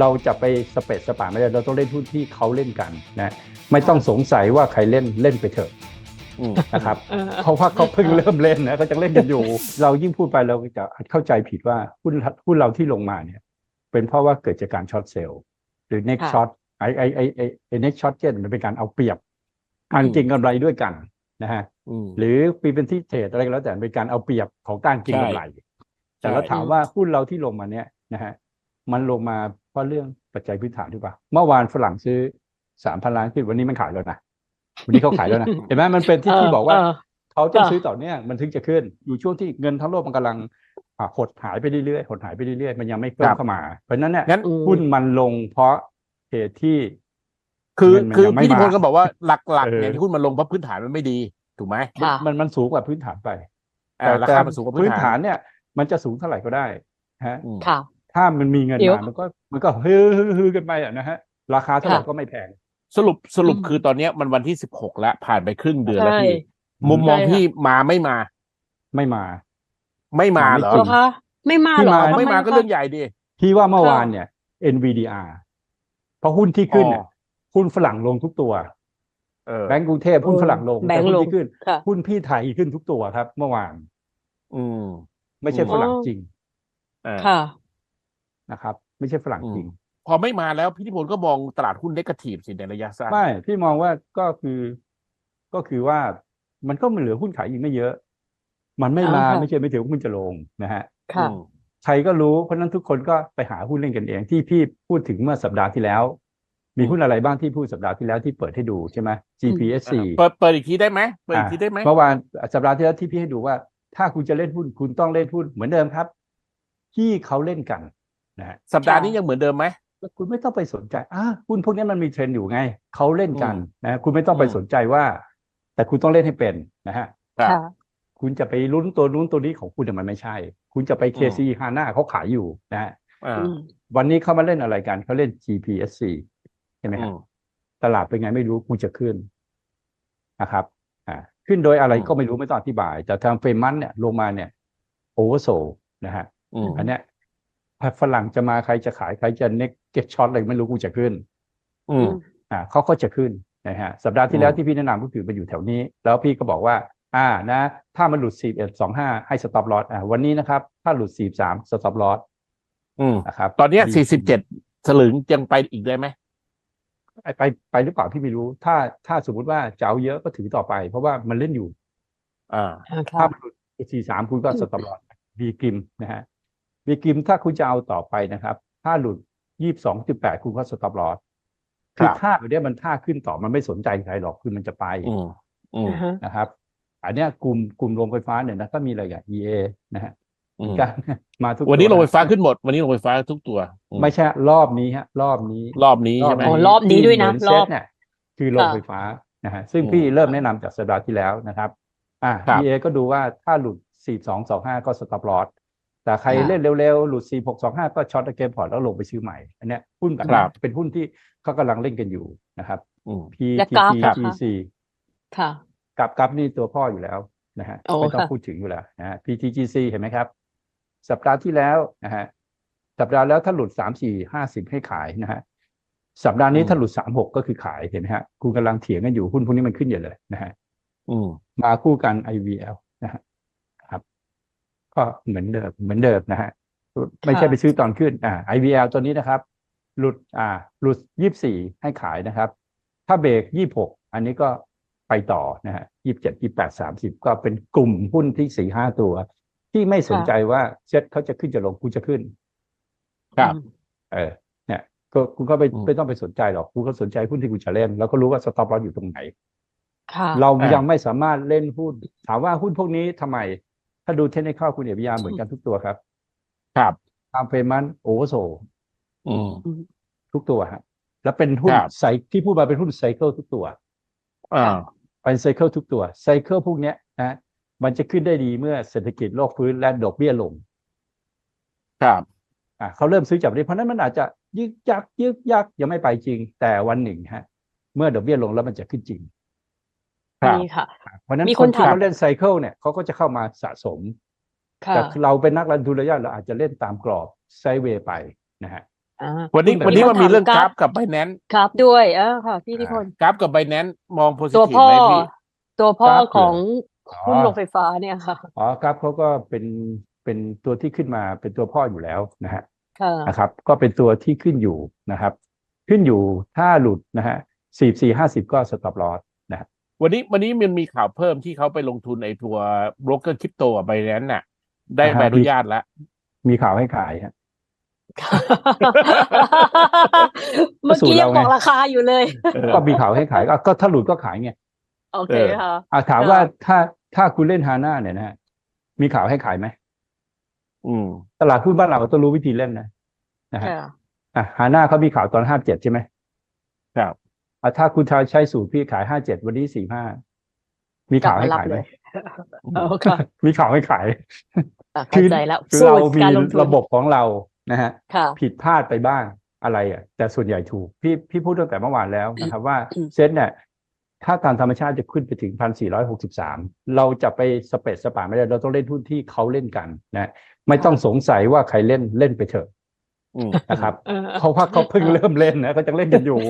เราจะไปสเปซสปาไม่ได้ เราต้องเล่นหุ้นที่เขาเล่นกันนะไม่ต้องสงสัยว่าใครเล่นเล่นไปเถอะอืมนะครับเออเพราะว่าเขาเพิ่งเริ่มเล่นนะเขาจะเล่นกันอยู่ เรายิ่งพูดไปเราจะเข้าใจผิดว่าหุ้นหุ้นเราที่ลงมาเนี่ย เป็นเพราะว่าเกิดจากการช็อตเซลล์หรือ next ค่ะ short ไอไอไอไอไอ next short เมันเป็นการเอาเปรียบการเก็งกำไรด้วยกันนะฮะอืมหรือปีเป็นที่เทรดอะไรก็แล้วแต่เป็นการเอาเปรียบของการเก็งกำไร แต่เราใช่ถามว่าหุ้นเราที่ลงมาเนี่ยนะฮะ มันลงมาเพราะเรื่องปัจจัยพื้นฐานหรือเปล่าเมื่อวานฝรั่งซื้อสามพันล้านขึ้นวันนี้มันขายแล้วนะวันนี้เขาขายแล้วนะเห็นไหมมันเป็นที่ที่บอกว่าเเขาต้องค่ะซื้อต่อเนื่องมันถึงจะขึ้นอยู่ช่วงที่เงินทั้งโลกมันกำลังอ่าหดหายไปเรื่อยๆหดหายไปเรื่อยๆมันยังไม่เพิ่คมรับเข้ามา เพราะฉะนั้นเนี่ยงั้นอืมหุ้นมันลงเพราะเหตุที่ คือเงินมันคือยังไม่พี่นิพนธ์มาก็บอกว่าหลักเอๆอเนี่ยที่หุ้นมันลงเพราะพื้นฐานมันไม่ดีถูกไหมค่ะมันมันสูงกว่าพื้นฐานไปอ่าราคามันสูงกว่าพื้พื้นนฐาฐานนเนี่ย มันจะสูงเท่าไหร่ก็ได้ฮะอืมค่ะ ถ้ามันมีเงินเดี๋ยวมามันก็มันก็ฮือฮือฮือกันไปอะนะฮะ ราคาเท่าไหร่ค่ะก็ไม่แพง สรุปสรุปอืมคือตอนเนี้ยมันวันที่สิบหกแล้วผ่านไปครึ่งเดือนแล้วใช่พี่ มุมมองใช่ค่ะพี่มาไม่มา ไม่มา ไม่มามาไม่เหรอจเหริรงอคะไม่มาเหรอที่มาทำไม่มาก็คะเรื่องใหญ่ดิพี่ว่าเมื่อค่ะวานเนี่ย NVDR เพราะหุ้นที่ขึ้นเนี่ยอ๋อหุ้นฝรั่งลงทุกตัวเออแบงก์กรุงเทพหุ้นฝรั่งลงแบแต่งก์หุ้นลงที่ขึ้นค่ะหุ้นพี่ไทยขึ้นทุกตัวครับ เมื่อวาน อืม ไม่ใช่อืมฝรั่งอ๋อจริงอ่าค่ะ นะครับ ไม่ใช่ฝรั่งจริง พอไม่มาแล้วพี่นิพนธ์ก็มองตลาดหุ้นเนกาทีฟสิในระยะสั้นไม่พี่มองว่าก็คือก็คือว่ามันก็เหลือหุ้นขายอีกไม่เยอะ มันไม่มาอ่าค่ะไม่ใช่ไม่ถึงหุ้นจะลงนะฮะค่ะอืมใครก็รู้เพราะฉะนั้นทุกคนก็ไปหาหุ้นเล่นกันเอง ที่พี่พูดถึงเมื่อสัปดาห์ที่แล้ว มีหุ้นอะไรบ้างที่พูดสัปดาห์ที่แล้วที่เปิดให้ดูใช่ไหม GPSC เปิดเปิดอีกทีได้ไหมเปิดอีกทีได้ไหมเมื่อวานสัปดาห์ที่แล้วที่พี่ให้ดูว่า ถ้าคุณจะเล่นหุ้นคุณต้องเล่นหุ้นเหมือนเดิมครับ ที่เขาเล่นกัน นะฮะสัปดาห์นี้ยังเหมือนเดิมไหมแล้วคุณไม่ต้องไปสนใจอะหุ้นพวกนี้มันมีเทรนด์อยู่ไงเขาเล่นกันอืมนะคุณไม่ต้องไปอืมสนใจว่า แต่คุณต้องเล่นให้เป็นนะฮะครับค่ะคุณจะไปลุ้นตัวนู้นตัวนี้ของคุณแต่ยมันไม่ใช่ คุณจะไปอืม KC ฮาน่าเขาขายอยู่นะฮะอ่าอืมวันนี้เขามาเล่นอะไรกันเขาเล่น GPSC ใช่ไหมอืครับมตลาดเป็นไงไม่รู้คุณจะขึ้นนะครับอ่าขึ้นโดยอะไรอืมก็ไม่รู้ไม่ต้องอธิบาย แต่ทางเฟรมันเนี่ยลงมาเนี่ยโอเวอร์โซนะฮะอืมอันเนี้ยถ้า ฝรั่งจะมาใครจะขายใครจะเน็กเก็ตช็อตอะไรไม่รู้กูจะขึ้น อืมอ่าเขาก็จะขึ้นนะฮะสัปดาห์ที่แล้วอืมที่พี่แนะนำก็คือมันอยู่แถวนี้ แล้วพี่ก็บอกว่า อ่านะ ถ้ามันหลุด4 1 2 5ให้สต็อปลอสอ่าวันนี้นะครับ ถ้าหลุด4 3สต็อปลอสอืมนะครับ ตอนเนี้ยดีสี่สิบเจ็ดสลึงยังไปอีกได้ไหมไปไปไปหรือเปล่าพี่ไม่รู้ ถ้าถ้าสมมติว่าจะเอาเยอะก็ถือต่อไป เพราะว่ามันเล่นอยู่ อ่าอ่าถ้าค่ะมันหลุด4 3คุณก็สต็อปลอสวีกิมนะฮะ วีกิมถ้าคุณจะเอาต่อไปนะครับ ถ้าหลุด22.8คุณก็สต็อปลอสคือครับท่าแบบเนี้ยมันท่าขึ้นต่อมันไม่สนใจใครหรอกคือมันจะไปอืมอืมอ่าฮะนะครับ อันเนี้ยกลุ่มกลุ่มโรงไฟฟ้าเนี่ยนะก็มีอะไรอย่าง EA นะฮะอืมการมาทุกวันนี้ตัโรงไฟฟ้าขึ้นหมด วันนี้โรงไฟฟ้าทุกตัวอืไม่ใช่รอบนี้ฮะ รอบนี้รอบนี้ใช่ไหมอ๋อรอบนี้ด้วยนะที่เหมือรอบเซ็ตเนี่ยคือโรงค่ะไฟฟ้านะฮะซึ่งอืมพี่เริ่มแนะนำจากสัปดาห์ที่แล้วนะครับ อ่าครับ EA ก็ดูว่าถ้าหลุด 4225 ก็สต็อปลอส แต่ใครค่ะเล่นเร็วๆ หลุด 4625 ก็ช็อตเกมพอร์ตแล้วลงไปซื้อใหม่ อันเนี้ยหุ้นแบบครันี้บเป็นหุ้นที่เขากำลังเล่นกันอยู่นะครับอืมและกราฟ PTT ล่ะคะ GC ค่ะกับกับนี่ตัวพ่ออยู่แล้วนะฮะโอ้ไม่ต้องค่ะพูดถึงอยู่แล้วนะฮะ PTGC เห็นไหมครับ สัปดาห์ที่แล้วนะฮะสัปดาห์แล้วถ้าหลุดสามสี่ห้าสิบให้ขายนะฮะสัปดาห์นี้อืมถ้าหลุดสามหกก็คือขายเห็นไหมฮะคุณกำลังเถียงกันอยู่หุ้นพวกนี้มันขึ้นเยอะเลยนะฮะอืมมาคู่กัน IVL นะฮะครับ ก็เหมือนเดิมเหมือนเดิมนะฮะไม่ใช่ไปซื้อตอนขึ้นอ่า IVL ตัวนี้นะครับ หลุดอ่า หลุดยี่สี่ให้ขายนะครับ ถ้าเบรกยี่หกอันนี้ก็ไปต่อนะฮะยี่เจ็ดยี่แปดสามสิบก็เป็นกลุ่มหุ้นที่สี่ห้าตัว ที่ไม่สนใจว่าเซ็ตเขาจะขึ้นจะลงกูจะขึ้น ครับ เออเนี่ยก็คุณก็ไปอืมไม่ต้องไปสนใจหรอกคุณก็สนใจหุ้นที่คุณจะเล่น แล้วก็รู้ว่าสต็อปลอสอยู่ตรงไหนค่ะเราอ่ายัยังไม่สามารถเล่นหุ้นถามว่าหุ้นพวกนี้ทำไม ถ้าดูเทคนิคคุณเอกพยาเหมือนกันทุกตัวครับ ครับตามเฟมันโอเวอร์โซอืมทุกตัวฮะแล้วเป็นหุ้นครับไซที่พูดมาเป็นหุ้นไซเคิลทุกตัวอ่าเป็นไซเคิลทุกตัวไซเคิลพวกเนี้ยนะมันจะขึ้นได้ดีเมื่อเศรษฐกิจโลกฟื้นและดอกเบี้ยลง ครับอะเขาเริ่มซื้อจับนี้เพราะฉะนั้นมันอาจจะยึกยักยึกยักยังไม่ไปจริง แต่วันหนึ่งฮะ เมื่อดอกเบี้ยลงแล้วมันจะขึ้นจริงครับ นี่ค่ะ เพราะฉะนั้นมีคคนนที่ถามเขาเล่นไซเคิลเนี่ยเขาก็จะเข้ามาสะสมค่ะแต่เราเป็นนักลงทุนระยะเราอาจจะเล่นตามกรอบไซด์เวย์ไปนะฮะอ่าวันนี้หุ้นแบบวันนี้มีมันมีเรื่องคำถามกราฟกับไบแนนครับด้วยเออค่ะพี่นิพนธ์กราฟกับไบแนนมองโพซิตัวทีฟพ่อไหมพี่ตัวพ่อครับของอ๋อหุ้นโรงไฟฟ้าเนี่ยค่ะอ๋อครับเขาก็เป็นเป็นตัวที่ขึ้นมาเป็นตัวพ่ออยู่แล้วนะฮะค่ะนะครับ ก็เป็นตัวที่ขึ้นอยู่นะครับ ขึ้นอยู่ถ้าหลุดนะฮะสี่สี่ห้าสิบก็สต็อปลอสนะฮะ วันนี้วันนี้มันมีข่าวเพิ่มที่เขาไปลงทุนไอ้ตัวโบรกเกอร์คริปโตไบแนนน่ะ ได้ใบอนุญาตแล้ว มีข่าวให้ขายฮะเมื่อกี้สูตรยังเราไงบอกราคาอยู่เลยเออก็มีข่าวให้ขายก็ก็ถ้าหลุดก็ขายไงโอเคเออค่ะอะถามค่ะว่าถ้าถ้าคุณเล่นฮาน่าเนี่ยนะฮะมีข่าวให้ขายไหมอืม ตลาดหุ้นบ้านเราก็ต้องรู้วิธีเล่นนะนะฮะค่ะอะฮาน่าเขามีข่าวตอนห้าเจ็ดใช่ไหมครับอะ ถ้าคุณใช้สูตรพี่ขายห้าเจ็ดวันนี้สี่ห้ามีข่าวให้ขายไหมเออค่ะมีข่าวให้ขายอะเข้าใจแล้วคือสูเราตรมีการลงทุนระบบของเรานะฮะค่ะผิดพลาดไปบ้างอะไรอะ แต่ส่วนใหญ่ถูก พี่พี่พูดตั้งแต่เมื่อวานแล้วนะครับว่าอืมเซ็ตเนี่ยถ้าตามธรรมชาติจะขึ้นไปถึงพันสี่ร้อยหกสิบสามเราจะไปสเปซสปาไม่ได้ เราต้องเล่นหุ้นที่เขาเล่นกันนะไม่ต้องสงสัยว่าใครเล่นเล่นไปเถอะอืมนะครับเออเพราะว่าเขาเพิ่งเริ่มเล่นนะเขาจะเล่นกันอยู่